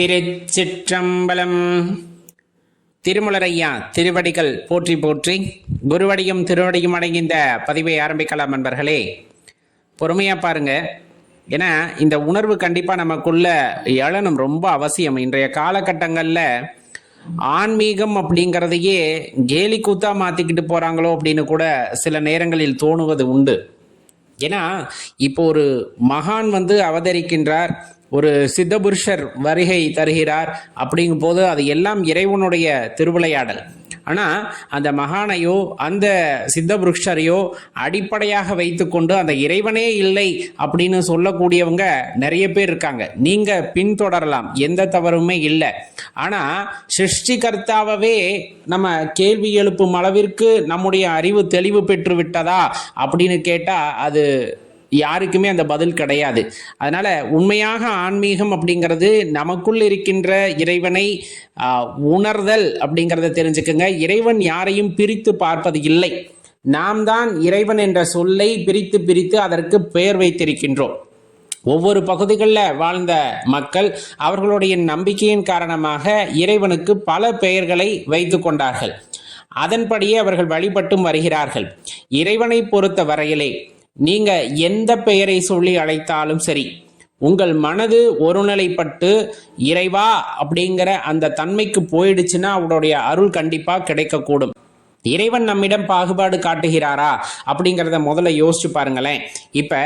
திருச்சிற்றம்பலம். திருமலரையா திருவடிகள் போற்றி போற்றி குருவடியும் திருவடியும் அடங்கி இந்த பதிவை ஆரம்பிக்கலாம் நண்பர்களே. பொறுமையாக பாருங்க. ஏன்னா இந்த உணர்வு கண்டிப்பாக நமக்குள்ள எழனும் ரொம்ப அவசியம். இன்றைய காலகட்டங்களில் ஆன்மீகம் அப்படிங்கிறதையே கேலி கூத்தா மாத்திக்கிட்டு போறாங்களோ அப்படின்னு கூட சில நேரங்களில் தோணுவது உண்டு. ஏன்னா இப்போ ஒரு மகான் வந்து அவதரிக்கின்றார். ஒரு சித்த புருஷர் வருகை தருகிறார் அப்படிங்கும் போது அது எல்லாம் இறைவனுடைய திருவிளையாடல். ஆனால் அந்த மகானையோ அந்த சித்தபுருஷரையோ அடிப்படையாக வைத்துக்கொண்டு அந்த இறைவனே இல்லை அப்படின்னு சொல்லக்கூடியவங்க நிறைய பேர் இருக்காங்க. நீங்கள் பின்தொடரலாம் எந்த தவறுமே இல்லை. ஆனால் சிருஷ்டிகர்த்தாவே நம்ம கேள்வி எழுப்பும் அளவிற்கு நம்முடைய அறிவு தெளிவு பெற்று விட்டதா அப்படின்னு கேட்டால் அது யாருக்குமே அந்த பதில் கிடையாது. அதனால் உண்மையாக ஆன்மீகம் அப்படிங்கிறது நமக்குள் இருக்கின்ற இறைவனை உணர்தல் அப்படிங்கிறத தெரிஞ்சுக்கங்க. இறைவன் யாரையும் பிரித்து பார்ப்பது இல்லை. நாம் தான் இறைவன் என்ற சொல்லை பிரித்து பிரித்து அதற்கு பெயர் வைத்திருக்கின்றோம். ஒவ்வொரு பகுதிகளில் வாழ்ந்த மக்கள் அவர்களுடைய நம்பிக்கையின் காரணமாக இறைவனுக்கு பல பெயர்களை வைத்து கொண்டார்கள். அதன்படியே அவர்கள் வழிபட்டும் வருகிறார்கள். இறைவனை பொறுத்த வரையிலே நீங்க எந்த பெயரை சொல்லி அழைத்தாலும் சரி உங்கள் மனது ஒருநிலைப்பட்டு இறைவா அப்படிங்கிற அந்த தன்மைக்கு போயிடுச்சுன்னா அவருடைய அருள் கண்டிப்பாக கிடைக்கக்கூடும். இறைவன் நம்மிடம் பாகுபாடு காட்டுகிறாரா அப்படிங்கிறத முதல்ல யோசிச்சு பாருங்களேன். இப்போ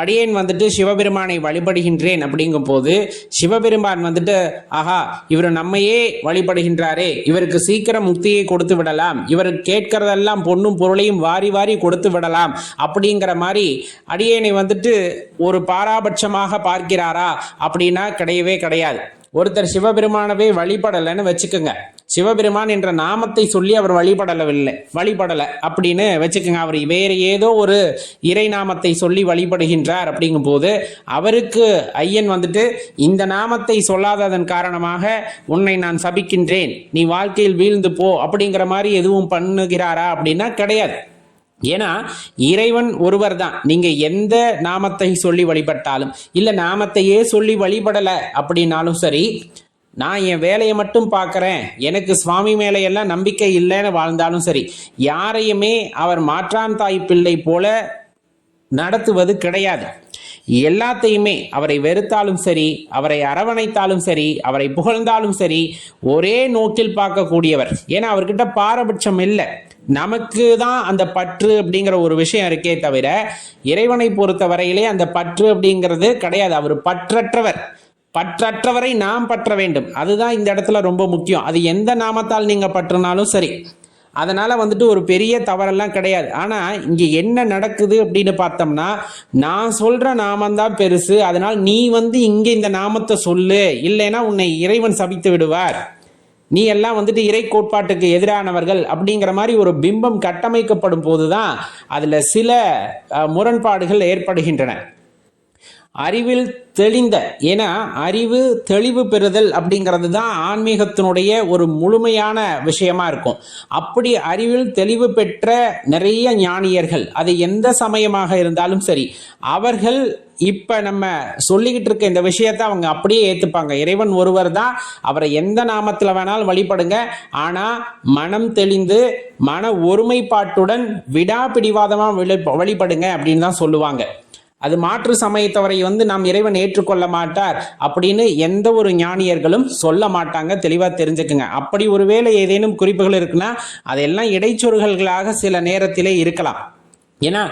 அடியேன் வந்துட்டு சிவபெருமானை வழிபடுகின்றேன் அப்படிங்கும் போது சிவபெருமான் வந்துட்டு ஆஹா இவர் நம்மையே வழிபடுகின்றாரே இவருக்கு சீக்கிரம் முக்தியை கொடுத்து விடலாம் இவர் கேட்கறதெல்லாம் பொண்ணும் பொருளையும் வாரி வாரி கொடுத்து விடலாம் அப்படிங்கிற மாதிரி அடியேனை வந்துட்டு ஒரு பாராபட்சமாக பார்க்கிறாரா அப்படின்னா கிடையவே கிடையாது. ஒருத்தர் சிவபெருமானவே வழிபடலைன்னு வச்சுக்கோங்க. சிவபெருமான் என்ற நாமத்தை சொல்லி அவர் வழிபடலவில்லை. வழிபடலை. அப்படின்னு வச்சுக்கோங்க அவர் வேறு ஏதோ ஒரு இறை நாமத்தை சொல்லி வழிபடுகின்றார் அப்படிங்கும்போது அவருக்கு ஐயன் வந்துட்டு இந்த நாமத்தை சொல்லாததன் காரணமாக உன்னை நான் சபிக்கின்றேன். நீ வாழ்க்கையில் வீழ்ந்து போ அப்படிங்கிற மாதிரி எதுவும் பண்ணுகிறாரா அப்படின்னா கிடையாது. ஏன்னா இறைவன் ஒருவர் தான் நீங்க எந்த நாமத்தை சொல்லி வழிபட்டாலும் இல்ல நாமத்தையே சொல்லி வழிபடல அப்படின்னாலும் சரி நான் என் வேலையை மட்டும் பார்க்குறேன். எனக்கு சுவாமி மேலையெல்லாம் நம்பிக்கை இல்லைன்னு வாழ்ந்தாலும் சரி யாரையுமே அவர் மாற்றான் தாய் பிள்ளை போல நடத்துவது கிடையாது. எல்லாத்தையுமே அவரை வெறுத்தாலும் சரி அவரை அரவணைத்தாலும் சரி அவரை புகழ்ந்தாலும் சரி ஒரே நோக்கில் பார்க்கக்கூடியவர். ஏன்னா அவர்கிட்ட பாரபட்சம் இல்லை. நமக்கு தான் அந்த பற்று அப்படிங்கிற ஒரு விஷயம் இருக்கே தவிர இறைவனை பொறுத்த வரையிலே அந்த பற்று அப்படிங்கிறது கிடையாது. அவர் பற்றற்றவர். பற்றற்றவரை நாம் பற்ற வேண்டும். அதுதான் இந்த இடத்துல ரொம்ப முக்கியம். அது எந்த நாமத்தால் நீங்கள் பற்றுனாலும் சரி. அதனால் வந்துட்டு ஒரு பெரிய தவறெல்லாம் கிடையாது. ஆனால் இங்கே என்ன நடக்குது அப்படின்னு பார்த்தோம்னா நான் சொல்கிற நாமந்தான் பெருசு. அதனால் நீ வந்து இங்கே இந்த நாமத்தை சொல்லு. இல்லைன்னா உன்னை இறைவன் சபித்து விடுவார். நீ எல்லாம் வந்துட்டு இறை கோட்பாட்டுக்கு எதிரானவர்கள் அப்படிங்கிற மாதிரி ஒரு பிம்பம் கட்டமைக்கப்படும் போது தான் அதில் சில முரண்பாடுகள் ஏற்படுகின்றன. அறிவில் தெளிந்த ஏன்னா அறிவு தெளிவு பெறுதல் அப்படிங்கிறது தான் ஆன்மீகத்தினுடைய ஒரு முழுமையான விஷயமா இருக்கும். அப்படி அறிவில் தெளிவு பெற்ற நிறைய ஞானியர்கள் அது எந்த சமயமாக இருந்தாலும் சரி அவர்கள் இப்போ நம்ம சொல்லிக்கிட்டு இருக்க இந்த விஷயத்தை அவங்க அப்படியே ஏற்றுப்பாங்க இறைவன் ஒருவர் தான் அவரை எந்த நாமத்தில் வேணாலும் வழிபடுங்க. ஆனால் மனம் தெளிந்து மன ஒருமைப்பாட்டுடன் விடாபிடிவாதமாக வழிபடுங்க அப்படின்னு தான் சொல்லுவாங்க. அது மாற்று சமயத்தவரை வந்து நாம் இறைவன் ஏற்றுக்கொள்ள மாட்டார் அப்படின்னு எந்த ஒரு ஞானியர்களும் சொல்ல மாட்டாங்க தெளிவாக தெரிஞ்சுக்குங்க. அப்படி ஒருவேளை ஏதேனும் குறிப்புகள் இருக்குன்னா அதெல்லாம் இடைச்சொருகல்களாக சில நேரத்திலே இருக்கலாம். ஏன்னா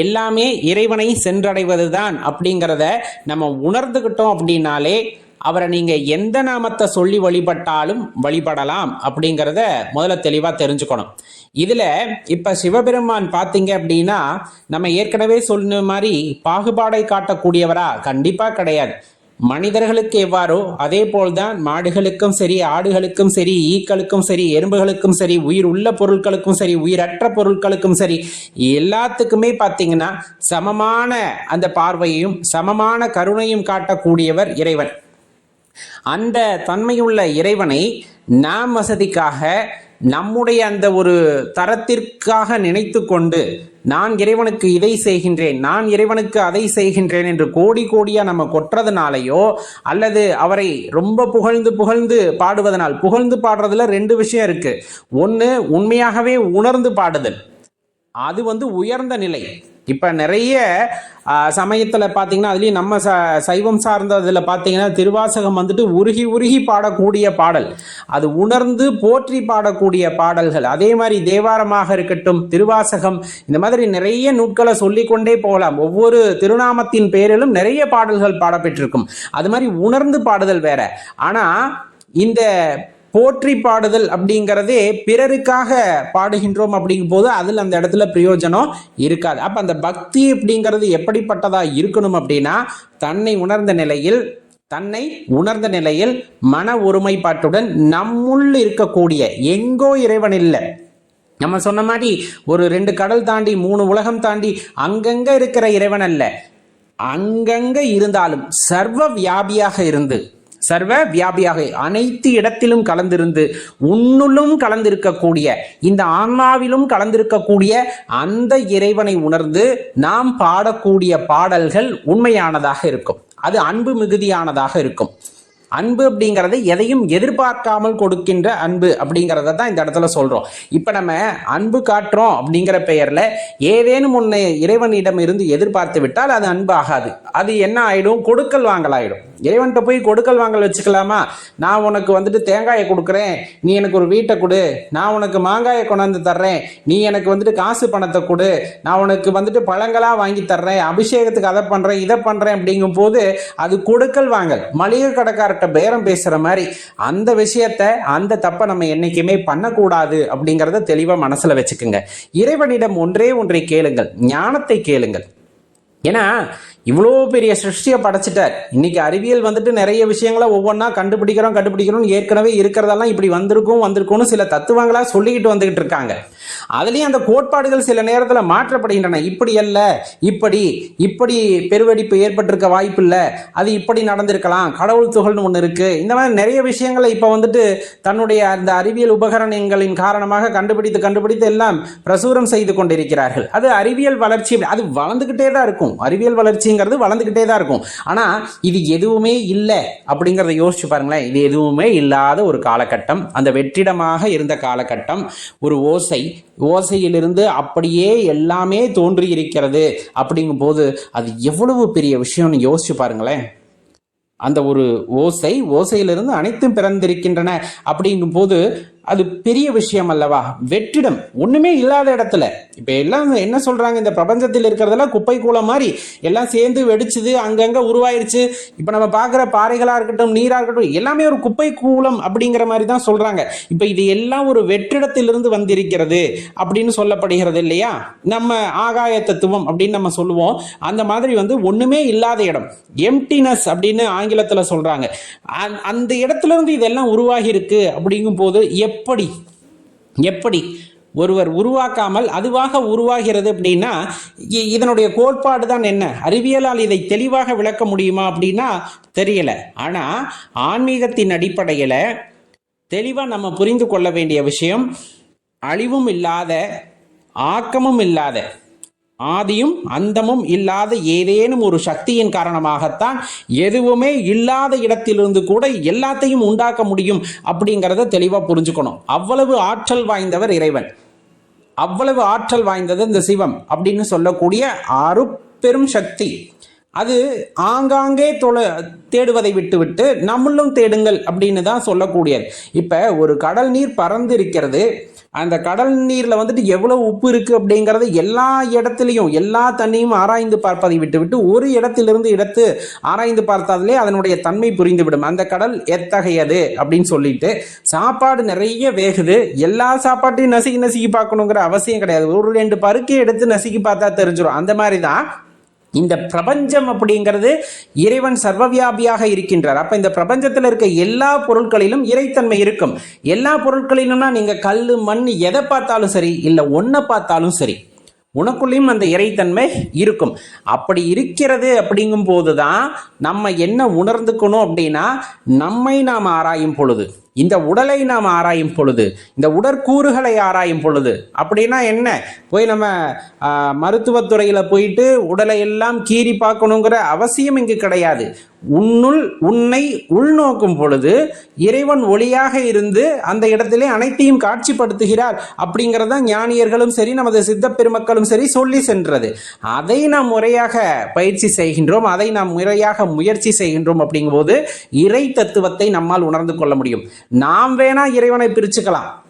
எல்லாமே இறைவனை சென்றடைவது தான் அப்படிங்கிறத நம்ம உணர்ந்துக்கிட்டோம் அப்படின்னாலே அவரை நீங்கள் எந்த நாமத்தை சொல்லி வழிபட்டாலும் வழிபடலாம் அப்படிங்கிறத முதல்ல தெளிவாக தெரிஞ்சுக்கணும். இதில் இப்போ சிவபெருமான் பார்த்தீங்க அப்படின்னா நம்ம ஏற்கனவே சொன்ன மாதிரி பாகுபாடை காட்டக்கூடியவரா கண்டிப்பாக கிடையாது. மனிதர்களுக்கு எவ்வாறோ அதே போல்தான் மாடுகளுக்கும் சரி ஆடுகளுக்கும் சரி ஈக்களுக்கும் சரி எறும்புகளுக்கும் சரி உயிர் உள்ள பொருட்களுக்கும் சரி உயிரற்ற பொருட்களுக்கும் சரி எல்லாத்துக்குமே பார்த்தீங்கன்னா சமமான அந்த பார்வையையும் சமமான கருணையும் காட்டக்கூடியவர் இறைவன். அந்த தன்மையுள்ள இறைவனை நாம் வசதிக்காக நம்முடைய அந்த ஒரு தரத்திற்காக நினைத்து கொண்டு நான் இறைவனுக்கு இதை செய்கின்றேன் நான் இறைவனுக்கு அதை செய்கின்றேன் என்று கோடி கோடியாக நம்ம கொட்டுறதுனாலையோ அல்லது அவரை ரொம்ப புகழ்ந்து புகழ்ந்து பாடுவதனால் புகழ்ந்து பாடுறதுல ரெண்டு விஷயம் இருக்குது ஒன்று உண்மையாகவே உணர்ந்து பாடுதல். அது வந்து உயர்ந்த நிலை. இப்போ நிறைய சமயத்தில் பார்த்தீங்கன்னா அதுலேயும் நம்ம ச சைவம் சார்ந்ததில் பார்த்தீங்கன்னா திருவாசகம் வந்துட்டு உருகி உருகி பாடக்கூடிய பாடல். அது உணர்ந்து போற்றி பாடக்கூடிய பாடல்கள். அதே மாதிரி தேவாரமாக இருக்கட்டும் திருவாசகம் இந்த மாதிரி நிறைய நூட்களை சொல்லிக்கொண்டே போகலாம். ஒவ்வொரு திருநாமத்தின் பேரிலும் நிறைய பாடல்கள் பாடப்பெற்றிருக்கும். அது மாதிரி உணர்ந்து பாடுதல் வேற. ஆனால் இந்த போற்றி பாடுதல் அப்படிங்கிறதே பிறருக்காக பாடுகின்றோம் அப்படிங்கும் போது அதில் அந்த இடத்துல பிரயோஜனம் இருக்காது. அப்போ அந்த பக்தி அப்படிங்கிறது எப்படிப்பட்டதாக இருக்கணும் அப்படின்னா தன்னை உணர்ந்த நிலையில் தன்னை உணர்ந்த நிலையில் மன ஒருமைப்பாட்டுடன் நம்முள் இருக்கக்கூடிய எங்கோ இறைவன் இல்லை. நம்ம சொன்ன மாதிரி ஒரு ரெண்டு கடல் தாண்டி மூணு உலகம் தாண்டி அங்கங்க இருக்கிற இறைவன் அல்ல. அங்கங்க இருந்தாலும் சர்வ வியாபியாக இருந்து சர்வ வியாபியாக அனைத்து இடத்திலும் கலந்திருந்து உன்னுள்ளும் கலந்திருக்கக்கூடிய இந்த ஆன்மாவிலும் கலந்திருக்கக்கூடிய அந்த இறைவனை உணர்ந்து நாம் பாடக்கூடிய பாடல்கள் உண்மையானதாக இருக்கும். அது அன்பு மிகுதியானதாக இருக்கும். அன்பு அப்படிங்கிறது எதையும் எதிர்பார்க்காமல் கொடுக்கின்ற அன்பு அப்படிங்கிறத தான் இந்த இடத்துல சொல்றோம். இப்போ நம்ம அன்பு காட்டுறோம் அப்படிங்கிற பெயர்ல ஏதேனும் ஒன்று இறைவனிடம் இருந்து எதிர்பார்த்து விட்டால் அது அன்பு ஆகாது அது என்ன ஆயிடும்? கொடுக்கல் வாங்கலாயிடும். இறைவன்கிட்ட போய் கொடுக்கல் வாங்கல் வச்சுக்கலாமா? நான் உனக்கு வந்துட்டு தேங்காயை கொடுக்குறேன். நீ எனக்கு ஒரு வீட்டை கொடு. நான் உனக்கு மாங்காயை கொண்டாந்து தர்றேன். நீ எனக்கு வந்துட்டு காசு பணத்தை கொடு. நான் உனக்கு வந்துட்டு பழங்களாக வாங்கி தர்றேன். அபிஷேகத்துக்கு அதை பண்ணுறேன் இதை பண்ணுறேன் அப்படிங்கும் போது அது கொடுக்கல் வாங்கல். மளிகை கடைக்காரர்கிட்ட பேரம் பேசுகிற மாதிரி அந்த விஷயத்த அந்த தப்பை நம்ம என்றைக்குமே பண்ணக்கூடாது அப்படிங்கிறத தெளிவாக மனசில் வச்சுக்கோங்க. இறைவனிடம் ஒன்றே ஒன்றை கேளுங்கள். ஞானத்தை கேளுங்கள். ஏன்னா இவ்வளோ பெரிய சிருஷ்டியை படைச்சிட்டார். இன்னைக்கு அறிவியல் வந்துட்டு நிறைய விஷயங்களை ஒவ்வொன்றா கண்டுபிடிக்கிறோம் கண்டுபிடிக்கிறோம் ஏற்கனவே இருக்கிறதெல்லாம் இப்படி வந்திருக்கும் வந்திருக்கும்னு சில தத்துவங்களாக சொல்லிக்கிட்டு வந்துக்கிட்டு இருக்காங்க. அதுலேயும் அந்த கோட்பாடுகள் சில நேரத்தில் மாற்றப்படுகின்றன. இப்படி அல்ல இப்படி இப்படி பெருவெடிப்பு ஏற்பட்டிருக்க வாய்ப்பு இல்லை அது இப்படி நடந்திருக்கலாம் கடவுள் துகள்னு ஒன்று இருக்குது இந்த மாதிரி நிறைய விஷயங்களை இப்போ வந்துட்டு தன்னுடைய அந்த அறிவியல் உபகரணங்களின் காரணமாக கண்டுபிடித்து கண்டுபிடித்து எல்லாம் பிரசுரம் செய்து கொண்டிருக்கிறார்கள். அது அறிவியல் வளர்ச்சி அது வளர்ந்துக்கிட்டே தான் இருக்கும். அறிவியல் வளர்ச்சிங்கிறது வளர்ந்துக்கிட்டே தான் இருக்கும். ஆனால் இது எதுவுமே இல்லை அப்படிங்கிறத யோசிச்சு பாருங்களேன். இது எதுவுமே இல்லாத ஒரு காலகட்டம். அந்த வெற்றிடமாக இருந்த காலகட்டம். ஒரு ஓசை. ஓசையிலிருந்து அப்படியே எல்லாமே தோன்றி இருக்கிறது அப்படிங்கும் போது அது எவ்வளவு பெரிய விஷயம்னு யோசிச்சு பாருங்களேன். அந்த ஒரு ஓசை ஓசையிலிருந்து அனைத்தும் பிறந்திருக்கின்றன அப்படிங்கும் போது அது பெரிய விஷயம் அல்லவா? வெற்றிடம். ஒண்ணுமே இல்லாத இடத்துல. இப்ப எல்லாம் என்ன சொல்றாங்க? இந்த பிரபஞ்சத்தில் இருக்கிறதெல்லாம் குப்பை கூலம் மாதிரி. எல்லாம் சேர்ந்து வெடிச்சுது அங்கங்க உருவாயிருச்சு. இப்ப நம்ம பார்க்குற பாறைகளா இருக்கட்டும் நீரா இருக்கட்டும் எல்லாமே ஒரு குப்பை கூலம் அப்படிங்கிற மாதிரி தான் சொல்றாங்க. இப்ப இது எல்லாம் ஒரு வெற்றிடத்திலிருந்து வந்திருக்கிறது அப்படின்னு சொல்லப்படுகிறது இல்லையா? நம்ம ஆகாய தத்துவம் அப்படின்னு நம்ம சொல்லுவோம். அந்த மாதிரி வந்து ஒண்ணுமே இல்லாத இடம். எம்டினஸ் அப்படின்னு ஆங்கிலத்துல சொல்றாங்க. அந்த- அந்த இடத்துல இருந்து இதெல்லாம் உருவாகி இருக்கு அப்படிங்கும் போது எப்படி? எப்படி? ஒருவர் உருவாக்காமல் அதுவாக உருவாகிறது அப்படின்னா இதனுடைய கோட்பாடு தான் என்ன? அறிவியலால் இதை தெளிவாக விளக்க முடியுமா அப்படின்னா தெரியல. ஆனால் ஆன்மீகத்தின் அடிப்படையில் தெளிவாக நம்ம புரிந்து கொள்ள வேண்டிய விஷயம் அழிவும் இல்லாத ஆக்கமும் இல்லாத ஆதியும் அந்தமும் இல்லாத ஏதேனும் ஒரு சக்தியின் காரணமாகத்தான் எதுவுமே இல்லாத இடத்திலிருந்து கூட எல்லாத்தையும் உண்டாக்க முடியும் அப்படிங்கிறத தெளிவாக புரிஞ்சுக்கணும். அவ்வளவு ஆற்றல் வாய்ந்தவர் இறைவன். அவ்வளவு ஆற்றல் வாய்ந்தது இந்த சிவம் அப்படின்னு சொல்லக்கூடிய அருப்பெரும் சக்தி. அது ஆங்காங்கே தொலை தேடுவதை விட்டுவிட்டு நம்மளும் தேடுங்கள் அப்படின்னு தான் சொல்லக்கூடியது. இப்போ ஒரு கடல் நீர் பறந்து இருக்கிறது அந்த கடல் நீரில் வந்துட்டு எவ்வளோ உப்பு இருக்குது அப்படிங்கிறது எல்லா இடத்துலையும் எல்லா தண்ணியும் ஆராய்ந்து பார்ப்பதை விட்டுவிட்டு ஒரு இடத்திலிருந்து இடத்து ஆராய்ந்து பார்த்தாலே அதனுடைய தன்மை புரிந்துவிடும். அந்த கடல் எத்தகையது அப்படின்னு சொல்லிட்டு சாப்பாடு நிறைய வேகுது. எல்லா சாப்பாட்டையும் நசுக்கி நசுக்கி பார்க்கணுங்கிற அவசியம் கிடையாது. ஒரு ரெண்டு பருக்கை எடுத்து நசுக்கி பார்த்தா தெரிஞ்சிடும் அந்த மாதிரி தான் இந்த பிரபஞ்சம் அப்படிங்கிறது இறைவன் சர்வவியாபியாக இருக்கின்றார். அப்போ இந்த பிரபஞ்சத்தில் இருக்க எல்லா பொருட்களிலும் இறைத்தன்மை இருக்கும். எல்லா பொருட்களிலும்னா நீங்கள் கல் மண் எதை பார்த்தாலும் சரி இல்லை ஒன்றை பார்த்தாலும் சரி உனக்குள்ளேயும் அந்த இறைத்தன்மை இருக்கும். அப்படி இருக்கிறது அப்படிங்கும் போதுதான் நம்ம என்ன உணர்ந்துக்கணும் அப்படின்னா நம்மை நாம் ஆராயும் பொழுது இந்த உடலை நாம் ஆராயும் பொழுது இந்த உடற்கூறுகளை ஆராயும் பொழுது அப்படின்னா என்ன? போய் நம்ம மருத்துவத்துறையில் போயிட்டு உடலை எல்லாம் கீறி பார்க்கணுங்கிற அவசியம் இங்கு கிடையாது. உன்னுள் உன்னை உள்நோக்கும் பொழுது இறைவன் ஒளியாக இருந்து அந்த இடத்திலே அனைத்தையும் காட்சிப்படுத்துகிறார். அப்படிங்கிறத ஞானியர்களும் சரி நமது சித்த பெருமக்களும் சரி சொல்லி சென்றது. அதை நாம் முறையாக பயிற்சி செய்கின்றோம் அதை நாம் முறையாக முயற்சி செய்கின்றோம் அப்படிங்கும்போது இறை தத்துவத்தை நம்மால் உணர்ந்து கொள்ள முடியும். நாம் வேணா இறைவனை பிரிச்சுக்கலாம்.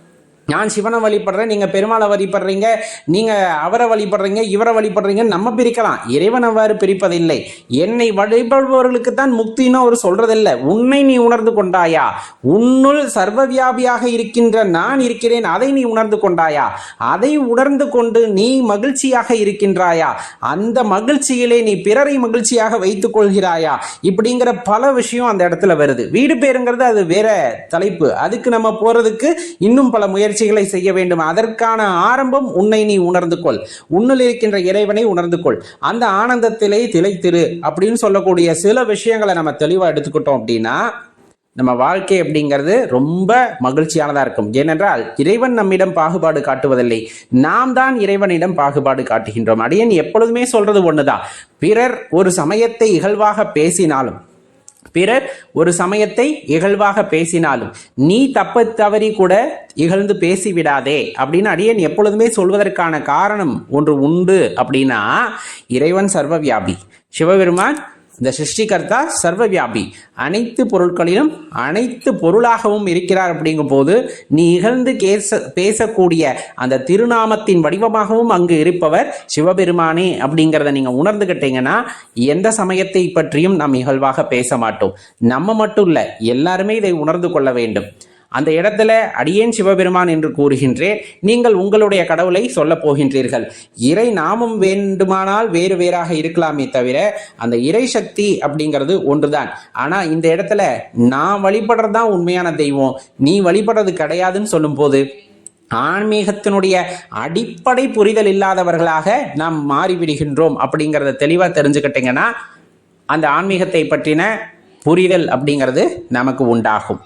நான் சிவனை வழிபடுறேன் நீங்கள் பெருமாளை வழிபடுறீங்க நீங்கள் அவரை வழிபடுறீங்க இவரை வழிபடுறீங்க நம்ம பிரிக்கலாம். இறைவன் அவ்வாறு பிரிப்பதில்லை. என்னை வழிபடுபவர்களுக்கு தான் முக்தின்னு அவர் சொல்றதில்லை. உன்னை நீ உணர்ந்து கொண்டாயா? உன்னுள் சர்வவியாபியாக இருக்கின்ற நான் இருக்கிறேன் அதை நீ உணர்ந்து கொண்டாயா? அதை உணர்ந்து கொண்டு நீ மகிழ்ச்சியாக இருக்கின்றாயா? அந்த மகிழ்ச்சியிலே நீ பிறரை மகிழ்ச்சியாக வைத்துக் கொள்கிறாயா? இப்படிங்கிற பல விஷயம் அந்த இடத்துல வருது. வீடு பேருங்கிறது அது வேற தலைப்பு. அதுக்கு நம்ம போறதுக்கு இன்னும் பல முயற்சி முயற்சிகளை செய்ய வேண்டும். அதற்கான ஆரம்பம் உன்னை நீ உணர்ந்து கொள். உன்னில் இருக்கின்ற இறைவனை உணர்ந்து கொள். அந்த ஆனந்தத்திலே திளைத்திரு அப்படின்னு சொல்லக்கூடிய சில விஷயங்களை நம்ம தெளிவாக எடுத்துக்கிட்டோம் அப்படின்னா நம்ம வாழ்க்கை அப்படிங்கிறது ரொம்ப மகிழ்ச்சியானதாக இருக்கும். ஏனென்றால் இறைவன் நம்மிடம் பாகுபாடு காட்டுவதில்லை. நாம் தான் இறைவனிடம் பாகுபாடு காட்டுகின்றோம். அடியன் எப்பொழுதுமே சொல்றது ஒன்றுதான் பிறர் ஒரு சமயத்தை இகழ்வாக பேசினாலும் பிறர் ஒரு சமயத்தை இகழ்வாக பேசினாலும் நீ தப்ப தவறி கூட இகழ்ந்து பேசிவிடாதே அப்படின்னு அடியன் எப்பொழுதுமே சொல்வதற்கான காரணம் ஒன்று உண்டு அப்படின்னா இறைவன் சர்வவியாபி சிவபெருமான் இந்த சிருஷ்டிகர்த்தா சர்வவியாபி. அனைத்து பொருட்களிலும் அனைத்து பொருளாகவும் இருக்கிறார் அப்படிங்கும் போது நீ இகழ்ந்து கேச பேசக்கூடிய அந்த திருநாமத்தின் வடிவமாகவும் அங்கு இருப்பவர் சிவபெருமானே அப்படிங்கிறத நீங்கள் உணர்ந்துக்கிட்டீங்கன்னா எந்த சமயத்தை பற்றியும் நாம் இகழ்வாக பேச மாட்டோம். நம்ம மட்டும் இல்லை எல்லாருமே இதை உணர்ந்து கொள்ள வேண்டும். அந்த இடத்துல அடியேன் சிவபெருமான் என்று கூறுகின்றேன். நீங்கள் உங்களுடைய கடவுளை சொல்ல போகின்றீர்கள். இறை நாமம் வேண்டுமானால் வேறு வேறாக இருக்கலாமே தவிர அந்த இறை சக்தி அப்படிங்கிறது ஒன்றுதான். ஆனா இந்த இடத்துல நான் வழிபடுறது தான் உண்மையான தெய்வம். நீ வழிபடுறது கிடையாதுன்னு சொல்லும்போது ஆன்மீகத்தினுடைய அடிப்படை புரிதல் இல்லாதவர்களாக நாம் மாறிவிடுகின்றோம் அப்படிங்கிறத தெளிவாக தெரிஞ்சுக்கிட்டீங்கன்னா அந்த ஆன்மீகத்தை பற்றின புரிதல் அப்படிங்கிறது நமக்கு உண்டாகும்.